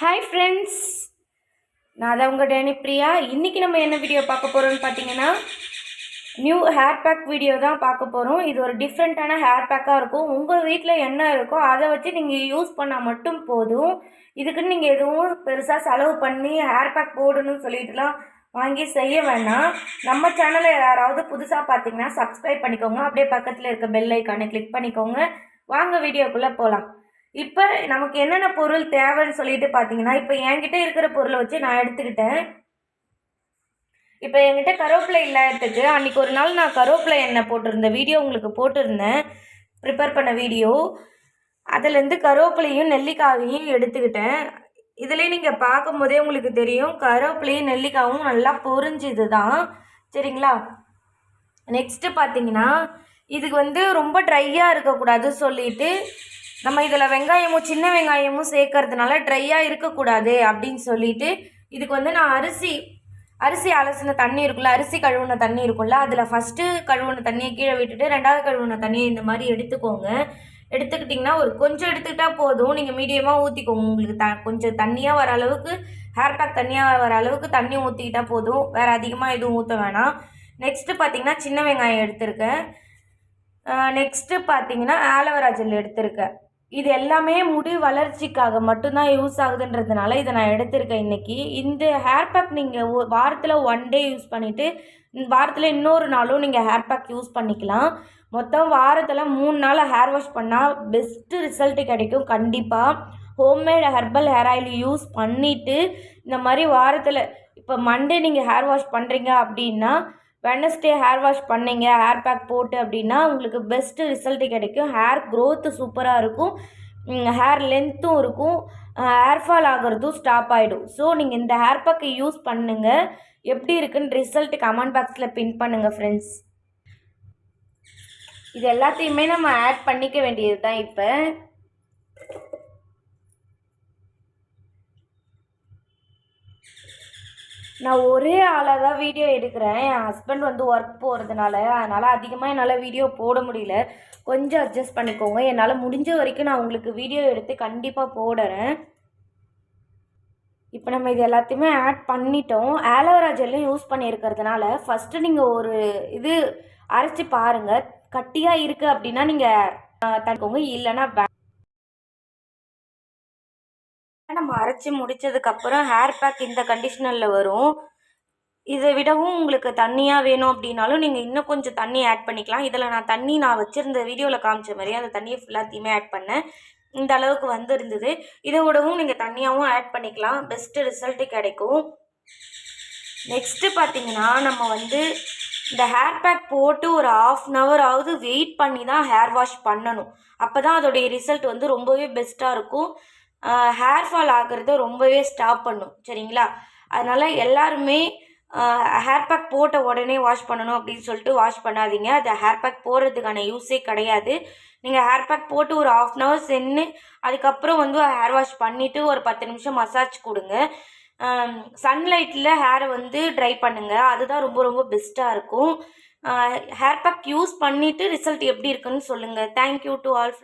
Hi friends நான் தான் உங்கள் டேனி பிரியா? இன்றைக்கி நம்ம என்ன வீடியோ பார்க்க போகிறோம்னு பார்த்தீங்கன்னா நியூ ஹேர் பேக் வீடியோ தான் பார்க்க போகிறோம் இது ஒரு டிஃப்ரெண்ட்டான ஹேர் பேக்காக இருக்கும். உங்கள் வீட்டில் என்ன இருக்கோ அதை வச்சு நீங்கள் யூஸ் பண்ணால் மட்டும் போதும். இதுக்குன்னு நீங்கள் எதுவும் பெருசாக செலவு பண்ணி ஹேர் பேக் போடணும்னு சொல்லிட்டுலாம் வாங்கி செய்ய வேணாம். நம்ம சேனலை யாராவது புதுசாக பார்த்தீங்கன்னா சப்ஸ்கிரைப் பண்ணிக்கோங்க. அப்படியே பக்கத்தில் இருக்க பெல் ஐக்கானை கிளிக் பண்ணிக்கோங்க. வாங்க வீடியோக்குள்ளே போகலாம் இப்போ நமக்கு என்னென்ன பொருள் தேவைன்னு சொல்லிட்டு பார்த்தீங்கன்னா இப்போ என்கிட்ட இருக்கிற பொருளை வச்சு நான் எடுத்துக்கிட்டேன். இப்போ என்கிட்ட கருவேப்பிலை இல்லாததுக்கு அன்றைக்கி ஒரு நாள் நான் கருவேப்பிலை எண்ணெய் போட்டிருந்தேன் வீடியோ உங்களுக்கு போட்டிருந்தேன். ப்ரிப்பேர் பண்ண வீடியோ. அதுலேருந்து கருவேப்பிலையும் நெல்லிக்காயையும் எடுத்துக்கிட்டேன். இதிலே நீங்கள் பார்க்கும்போதே உங்களுக்கு தெரியும் கருவேப்பிலையும் நெல்லிக்காயும் நல்லா பொரிஞ்சுது தான் சரிங்களா? நெக்ஸ்ட்டு பார்த்தீங்கன்னா இதுக்கு வந்து ரொம்ப ட்ரையாக இருக்கக்கூடாது சொல்லிட்டு நம்ம இதில் வெங்காயமும் சின்ன வெங்காயமும் சேர்க்கறதுனால ட்ரையாக இருக்கக்கூடாது அப்படின்னு சொல்லிட்டு இதுக்கு வந்து நான் அரிசி அரிசி அலசின தண்ணி இருக்குல்ல அரிசி கழுவுன தண்ணி இருக்குல்ல அதில் ஃபஸ்ட்டு கழுவுன தண்ணியை கீழே விட்டுட்டு ரெண்டாவது கழுவுன தண்ணியை இந்த மாதிரி எடுத்துக்கோங்க. எடுத்துக்கிட்டிங்கன்னா ஒரு கொஞ்சம் எடுத்துக்கிட்டால் போதும். நீங்கள் மீடியமாக ஊற்றிக்கோங்க உங்களுக்கு த கொஞ்சம் தண்ணியாக வர அளவுக்கு ஹேர் பேக் தண்ணியாக வர அளவுக்கு தண்ணி ஊற்றிக்கிட்டால் போதும். வேறு அதிகமாக எதுவும் ஊற்ற வேணாம். நெக்ஸ்ட்டு பார்த்தீங்கன்னா சின்ன வெங்காயம் எடுத்திருக்கேன். நெக்ஸ்ட்டு பார்த்தீங்கன்னா ஆலோவேரா ஜெல் எடுத்திருக்கேன். இது எல்லாமே முடி வளர்ச்சிக்காக மட்டும்தான் யூஸ் ஆகுதுன்றதுனால இதை நான் எடுத்திருக்கேன் இன்றைக்கி இந்த ஹேர் பேக் நீங்கள் வாரத்தில் ஒன் டே யூஸ் பண்ணிவிட்டு வாரத்தில் இன்னொரு நாளும் நீங்கள் ஹேர் பேக் யூஸ் பண்ணிக்கலாம். மொத்தம் வாரத்தில் மூணு நாள் ஹேர் வாஷ் பண்ணால் பெஸ்ட்டு ரிசல்ட்டு கிடைக்கும் கண்டிப்பாக homemade herbal hair oil use பண்ணிவிட்டு இந்த மாதிரி வாரத்தில் இப்போ மண்டே நீங்கள் ஹேர் வாஷ் பண்ணுறீங்க அப்படின்னா வெனஸ்டே ஹேர் வாஷ் பண்ணிங்க ஹேர் பேக் போட்டு அப்படின்னா உங்களுக்கு பெஸ்ட்டு ரிசல்ட்டு கிடைக்கும். ஹேர் க்ரோத்து சூப்பராக இருக்கும். ஹேர் லென்த்தும் இருக்கும். ஹேர் ஃபால் ஆகிறதும் ஸ்டாப் ஆகிடும் ஸோ நீங்கள் இந்த ஹேர் பேக்கை யூஸ் பண்ணுங்கள் எப்படி இருக்குன்னு ரிசல்ட்டு கமெண்ட் பாக்ஸில் பின் பண்ணுங்கள் ஃப்ரெண்ட்ஸ் இது எல்லாத்தையுமே நம்ம ஆட் பண்ணிக்க வேண்டியது தான் இப்போ. நான் ஒரே ஆளாக தான் வீடியோ எடுக்கிறேன். என் ஹஸ்பண்ட் வந்து ஒர்க் போகிறதுனால அதனால் அதிகமாக என்னால் வீடியோ போட முடியல. கொஞ்சம் அட்ஜஸ்ட் பண்ணிக்கோங்க. என்னால் முடிஞ்ச வரைக்கும் நான் உங்களுக்கு வீடியோ எடுத்து கண்டிப்பாக போடுறேன். இப்போ நம்ம இது எல்லாத்தையுமே ஆட் பண்ணிட்டோம். ஆலோவேரா ஜெல்லும் யூஸ் பண்ணியிருக்கிறதுனால ஃபஸ்ட்டு நீங்கள் ஒரு இது அரைச்சி பாருங்கள் கட்டியாக இருக்குது அப்படின்னா நீங்கள் தடுக்கோங்க இல்லைன்னா அரைச்சி முடித்ததுக்கப்புறம் ஹேர் பேக் இந்த கண்டிஷ்னரில் வரும். இதை விடவும் உங்களுக்கு தண்ணியாக வேணும் அப்படின்னாலும் நீங்கள் இன்னும் கொஞ்சம் தண்ணி ஆட் பண்ணிக்கலாம். இதில் நான் தண்ணி நான் வச்சுருந்த வீடியோவில் காமிச்ச மாதிரியே அந்த தண்ணியை ஃபுல்லாத்தையுமே ஆட் பண்ணேன். இந்த அளவுக்கு வந்து இருந்தது இதை விடவும் நீங்கள் தண்ணியாகவும் ஆட் பண்ணிக்கலாம். பெஸ்ட்டு ரிசல்ட்டு கிடைக்கும். நெக்ஸ்ட்டு பார்த்தீங்கன்னா நம்ம வந்து இந்த ஹேர் பேக் போட்டு ஒரு ஆஃப் அன் ஹவர் ஆகுது வெயிட் பண்ணி தான் ஹேர் வாஷ் பண்ணணும். அப்போ தான் அதோடைய ரிசல்ட் வந்து ரொம்பவே பெஸ்ட்டாக இருக்கும். ஹேர் ஃபால் ஆகிறத ரொம்பவே ஸ்டாப் பண்ணும் சரிங்களா? அதனால் எல்லாருமே ஹேர் பேக் போட்ட உடனே வாஷ் பண்ணணும் அப்படின்னு சொல்லிட்டு வாஷ் பண்ணாதீங்க. அது ஹேர் பேக் போடுறதுக்கான யூஸே கிடையாது. நீங்கள் ஹேர் பேக் போட்டு ஒரு ஆஃப் அன் ஹவர் சென்று அதுக்கப்புறம் வந்து ஹேர் வாஷ் பண்ணிவிட்டு ஒரு பத்து நிமிஷம் மசாஜ் கொடுங்க. சன்லைட்டில் ஹேரை வந்து ட்ரை பண்ணுங்கள் அதுதான் ரொம்ப ரொம்ப பெஸ்ட்டாக இருக்கும். ஹேர் பேக் யூஸ் பண்ணிவிட்டு ரிசல்ட் எப்படி இருக்குன்னு சொல்லுங்கள் தேங்க்யூ டு ஆல்